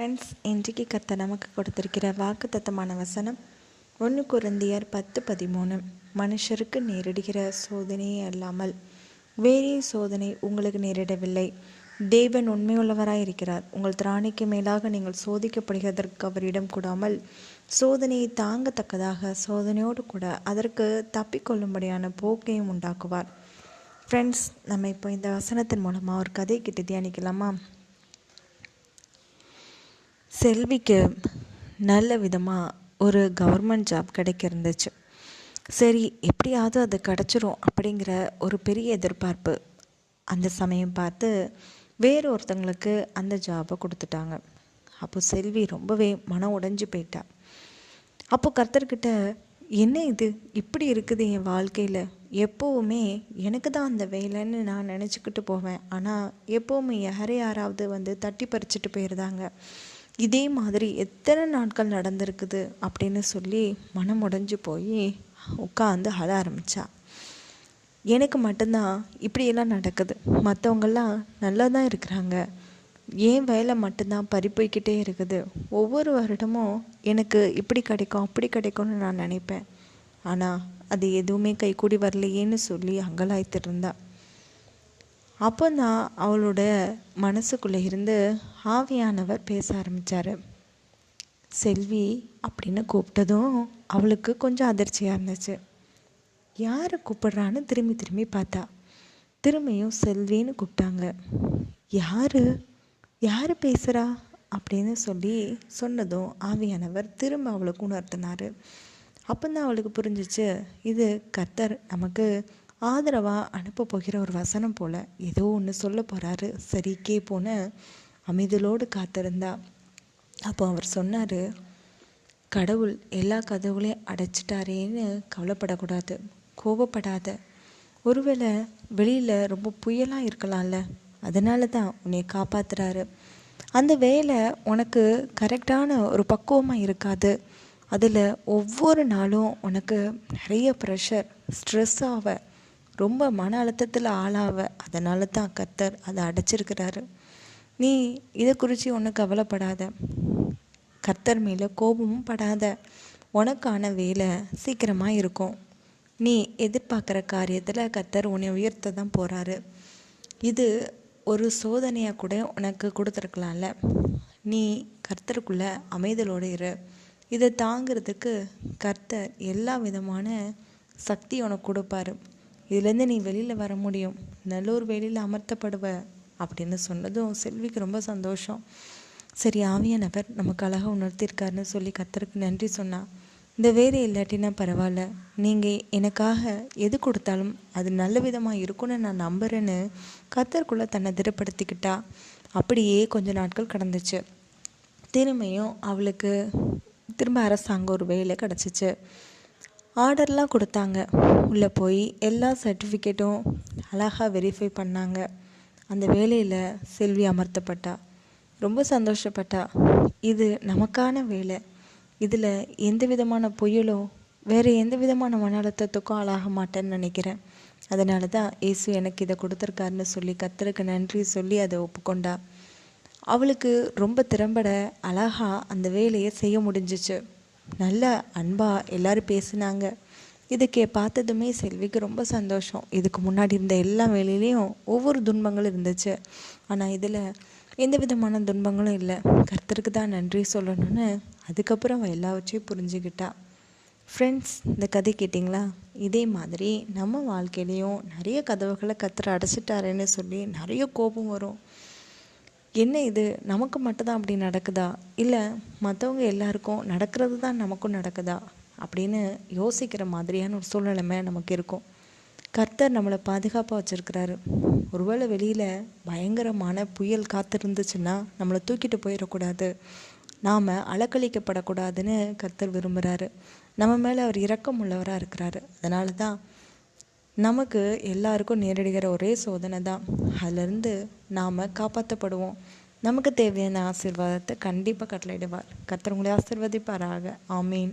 Friends இன்றைக்கு கத்த நமக்கு கொடுத்திருக்கிற வாக்கு தத்தமான வசனம் ஒன்று குருந்தியர் பத்து பதிமூணு. மனுஷருக்கு நேரிடுகிற சோதனையே அல்லாமல் வேறே சோதனை உங்களுக்கு நேரிடவில்லை. தேவன் உண்மையுள்ளவராக இருக்கிறார். உங்கள் திராணிக்கு மேலாக நீங்கள் சோதிக்கப்படுகிறதற்கு அவரிடம் கூடாமல் சோதனையை தாங்கத்தக்கதாக சோதனையோடு கூட அதற்கு தப்பிக்கொள்ளும்படியான போக்கையும் உண்டாக்குவார். ஃப்ரெண்ட்ஸ் நம்ம இப்போ இந்த வசனத்தின் மூலமாக ஒரு கதை கிட்ட தியானிக்கலாமா? செல்விக்கு நல்ல விதமாக ஒரு கவர்மெண்ட் ஜாப் கிடைக்க இருந்துச்சு சரி எப்படியாவது அது கிடச்சிரும் அப்படிங்கிற ஒரு பெரிய எதிர்பார்ப்பு. அந்த சமயம் பார்த்து வேறு ஒருத்தங்களுக்கு அந்த ஜாபை கொடுத்துட்டாங்க. அப்போ செல்வி ரொம்பவே மனம் உடைஞ்சு போயிட்டா. அப்போ கர்த்தர்கிட்ட என்ன இது? இப்படி இருக்குது என் வாழ்க்கையில்? எப்போவுமே எனக்கு தான் அந்த வேலைன்னு நான் நினச்சிக்கிட்டு போவேன். ஆனால் எப்போவுமே யாரை யாராவது வந்து தட்டி பறிச்சுட்டு போயிருந்தாங்க. இதே மாதிரி எத்தனை நாட்கள் நடந்திருக்குது அப்படின்னு சொல்லி மனம் உடஞ்சி போய் உட்காந்து அழ ஆரம்பித்தா எனக்கு மட்டும்தான் இப்படியெல்லாம் நடக்குது. மற்றவங்கெல்லாம் நல்லா தான் இருக்கிறாங்க. ஏன் வேலை மட்டும்தான் பறிப்போய்கிட்டே இருக்குது. ஒவ்வொரு வருடமும் எனக்கு இப்படி கிடைக்கும் அப்படி கிடைக்கும்னு நான் நினைப்பேன். ஆனால் அது எதுவுமே கைக்கூடி வரலையேன்னு சொல்லி அங்கலாய்த்துருந்தா. அப்போ தான் அவளோட மனசுக்குள்ளே இருந்து ஆவியானவர் பேச ஆரம்பித்தார் செல்வி அப்படின்னு கூப்பிட்டதும் அவளுக்கு கொஞ்சம் அதிர்ச்சியாக இருந்துச்சு. யாரை கூப்பிடுறான்னு திரும்பி திரும்பி பார்த்தா திரும்பியும் செல்வின்னு கூப்பிட்டாங்க. யார்? யார் பேசுகிறா அப்படின்னு சொல்லி சொன்னதும் ஆவியானவர் திரும்ப அவளுக்கு உணர்த்தினார். அப்போ தான் அவளுக்கு புரிஞ்சிச்சு இது கத்தர் நமக்கு ஆதரவாக அனுப்ப போகிற ஒரு வசனம் போல் ஏதோ ஒன்று சொல்ல போகிறாரு சரிக்கே போன அமைதலோடு காத்திருந்தா. அப்போ அவர் சொன்னார் கடவுள் எல்லா கதவுகளையும் அடைச்சிட்டாரேன்னு கவலைப்படக்கூடாது கோபப்படாத. ஒருவேளை வெளியில் ரொம்ப புயலாக இருக்கலாம்ல அதனால தான் உன்னை காப்பாற்றுறாரு அந்த வேலை உனக்கு கரெக்டான ஒரு பக்குவமாக இருக்காது. அதில் ஒவ்வொரு நாளும் உனக்கு நிறைய ப்ரெஷர் ஸ்ட்ரெஸ் ஆக ரொம்ப மன அழுத்தத்தில் ஆளாவ. அதனால தான் கத்தர் அதை அடைச்சிருக்கிறாரு. நீ இதை குறித்து ஒன்றும் கவலைப்படாத. கர்த்தர் மேலே கோபமும் படாத. உனக்கான வேலை சீக்கிரமாக இருக்கும். நீ எதிர்பார்க்குற காரியத்தில் கர்த்தர் உன்னை உயர்த்த தான் போகிறாரு இது ஒரு சோதனையாக கூட உனக்கு கொடுத்துருக்கலாம்ல. நீ கர்த்தருக்குள்ளே அமைதலோடு இரு. இதை தாங்கிறதுக்கு கர்த்தர் எல்லா விதமான சக்தி உனக்கு கொடுப்பாரு. இதுலேருந்து நீ வெளியில் வர முடியும். நல்லூர் வேலையில் அமர்த்தப்படுவ அப்படின்னு சொன்னதும் செல்விக்கு ரொம்ப சந்தோஷம். சரி ஆவியானவர் நமக்கு அழகாக உணர்த்திருக்காருன்னு சொல்லி கத்தருக்கு நன்றி சொன்னா இந்த வேலை இல்லாட்டினா பரவாயில்ல. நீங்கள் எனக்காக எது கொடுத்தாலும் அது நல்ல விதமாக இருக்கும்னு நான் நம்புகிறேன்னு கத்தருக்குள்ளே தன்னை திடப்படுத்திக்கிட்டா அப்படியே கொஞ்ச நாட்கள் கடந்துச்சு. திரும்பியும் அவளுக்கு திரும்ப அரசாங்கம் ஒரு வேலை கிடச்சிச்சு. ஆர்டர்லாம் கொடுத்தாங்க. உள்ளே போய் எல்லா சர்டிஃபிகேட்டும் அழகாக வெரிஃபை பண்ணாங்க. அந்த வேலையில் செல்வி அமர்த்தப்பட்டா. ரொம்ப சந்தோஷப்பட்டா. இது நமக்கான வேலை. இதில் எந்த விதமான புயலோ வேறு எந்த விதமான மன அழுத்தத்துக்கும் ஆளாக மாட்டேன்னு நினைக்கிறேன். அதனால தான் ஏசு எனக்கு இதை கொடுத்துருக்காருன்னு சொல்லி கத்தருக்கு நன்றி சொல்லி அதை ஒப்புக்கொண்டா. அவளுக்கு ரொம்ப திறம்பட அழகாக அந்த வேலையை செய்ய முடிஞ்சிச்சு. நல்ல அன்பாக எல்லோரும் பேசினாங்க. இதுக்கே பார்த்ததுமே செல்விக்கு ரொம்ப சந்தோஷம். இதுக்கு முன்னாடி இருந்த எல்லா வேலையிலையும் ஒவ்வொரு துன்பங்களும் இருந்துச்சு. ஆனால் இதில் எந்த விதமான துன்பங்களும் இல்லை. கர்த்தருக்கு தான் நன்றி சொல்லணும்னு அதுக்கப்புறம் அவள் எல்லாவற்றையும் புரிஞ்சுக்கிட்டா ஃப்ரெண்ட்ஸ் இந்த கதை கேட்டிங்களா? இதே மாதிரி நம்ம வாழ்க்கையிலையும் நிறைய கதவுகளை கத்துற அடைச்சிட்டாருன்னு சொல்லி நிறைய கோபம் வரும். என்ன இது? நமக்கு மட்டும்தான் அப்படி நடக்குதா? இல்லை மற்றவங்க எல்லாருக்கும் நடக்கிறது தான் நமக்கும் நடக்குதா? அப்படின்னு யோசிக்கிற மாதிரியான ஒரு சூழ்நிலைமை நமக்கு இருக்கும். கர்த்தர் நம்மளை பாதுகாப்பாக வச்சுருக்கிறாரு. ஒருவேளை வெளியில் பயங்கரமான புயல் காத்திருந்துச்சுன்னா நம்மளை தூக்கிட்டு போயிடக்கூடாது. நாம் அலக்கழிக்கப்படக்கூடாதுன்னு கர்த்தர் விரும்புகிறாரு நம்ம மேலே அவர் இரக்கம் உள்ளவராக இருக்கிறாரு. அதனால தான் நமக்கு எல்லாருக்கும் நேரிடுகிற ஒரே சோதனை தான். அதிலிருந்து நாம் காப்பாற்றப்படுவோம் நமக்கு தேவையான ஆசிர்வாதத்தை கண்டிப்பாக கட்டளையிடுவார். கத்திரவங்களை ஆசிர்வதிப்பாராக. ஆமீன்.